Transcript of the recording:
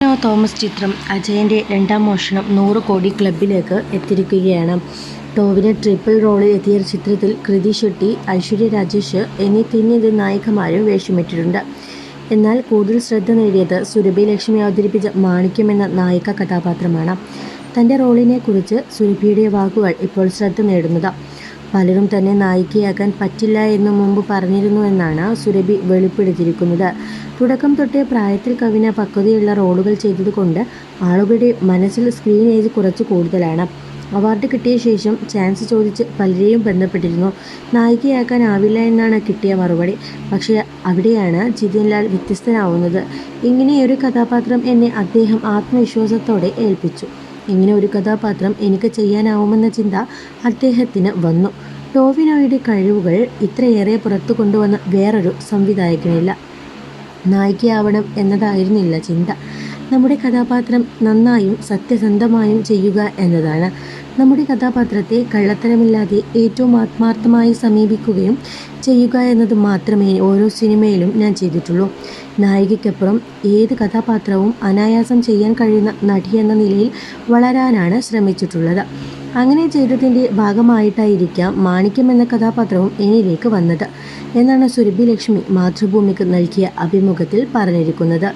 ടൊവിനോ തോമസ് ചിത്രം അജയന്റെ രണ്ടാം മോഷണം നൂറ് കോടി ക്ലബിലേക്ക് എത്തിയിരിക്കുകയാണ്. ടോവിന് ട്രിപ്പിൾ റോളിൽ എത്തിയ ചിത്രത്തിൽ കൃതി ഷെട്ടി ഐശ്വര്യ രാജേഷ് എന്നീ തിന്നിത് നായികമാരും വേഷമിട്ടിട്ടുണ്ട്. എന്നാൽ കൂടുതൽ ശ്രദ്ധ നേടിയത് സുരഭി ലക്ഷ്മി അവതരിപ്പിച്ച മാണിക്യം എന്ന നായിക കഥാപാത്രമാണ്. തന്റെ റോളിനെ കുറിച്ച് സുരഭിയുടെ വാക്കുകൾ ഇപ്പോൾ ശ്രദ്ധ നേടുന്നത്. പലരും തന്നെ നായികയാക്കാൻ പറ്റില്ല എന്ന് മുമ്പ് പറഞ്ഞിരുന്നു എന്നാണ് സുരഭി വെളിപ്പെടുത്തിയിരിക്കുന്നത്. തുടക്കം തൊട്ടേ പ്രായത്തിൽ കവിന പക്വതയുള്ള റോളുകൾ ചെയ്തതുകൊണ്ട് ആളുകളുടെ മനസ്സിൽ സ്ക്രീൻ ഏജ് കുറച്ച് കൂടുതലാണ്. അവാർഡ് കിട്ടിയ ശേഷം ചാൻസ് ചോദിച്ച് പലരെയും ബന്ധപ്പെട്ടിരുന്നു. നായികയാക്കാനാവില്ല എന്നാണ് കിട്ടിയ മറുപടി. പക്ഷേ അവിടെയാണ് ജിതിൻലാൽ വ്യത്യസ്തനാവുന്നത്. ഇങ്ങനെയൊരു കഥാപാത്രം എന്നെ അദ്ദേഹം ആത്മവിശ്വാസത്തോടെ ഏൽപ്പിച്ചു. ഇങ്ങനെ ഒരു കഥാപാത്രം എനിക്ക് ചെയ്യാനാവുമെന്ന ചിന്ത അദ്ദേഹത്തിന് വന്നു. ടോവിനോയുടെ കഴിവുകൾ ഇത്രയേറെ പുറത്തു കൊണ്ടുവന്ന വേറൊരു സംവിധായകനില്ല. നായികയാവണം എന്നതായിരുന്നില്ല ചിന്ത. നമ്മുടെ കഥാപാത്രം നന്നായും സത്യസന്ധമായും ചെയ്യുക എന്നതാണ്. നമ്മുടെ കഥാപാത്രത്തെ കള്ളത്തരമില്ലാതെ ഏറ്റവും ആത്മാർത്ഥമായി സമീപിക്കുകയും ചെയ്യുക എന്നത് മാത്രമേ ഓരോ സിനിമയിലും ഞാൻ ചെയ്തിട്ടുള്ളൂ. നായികയ്ക്കപ്പുറം ഏത് കഥാപാത്രവും അനായാസം ചെയ്യാൻ കഴിയുന്ന നടി എന്ന നിലയിൽ വളരാനാണ് ശ്രമിച്ചിട്ടുള്ളത്. അങ്ങനെ ചെയ്തതിന്റെ ഭാഗമായിട്ടായിരിക്കാം മാണിക്യം എന്ന കഥാപാത്രവും എന്നിലേക്ക് വന്നത്. എന്നാണ് സുരഭി ലക്ഷ്മി മാതൃഭൂമിക്ക് നൽകിയ അഭിമുഖത്തിൽ പറഞ്ഞിരിക്കുന്നത്.